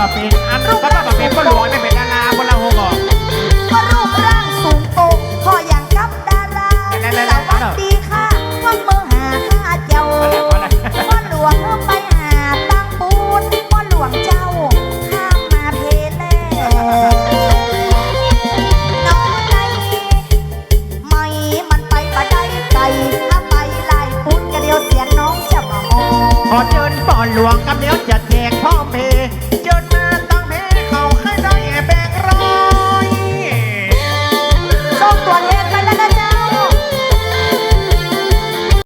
บะเปอันรูปพระบะเป็นก็รวยไม่เป็นดาราคนละหงออกพรูปร่างสูงโตพออย่างกับดาราสวัสดีค่ะคนเมือหาข้าเจ้าพ่อหลวงไปหาตั้งปูนพ่อหลวงเจ้าข้ามาเพล่น้องในไม่มันไปบ่ได้ไกลถ้าไปลายปูนกรเดียวเสียน้องจะมามองขอเชิญพ่อหลวงกับเดียวจะแทก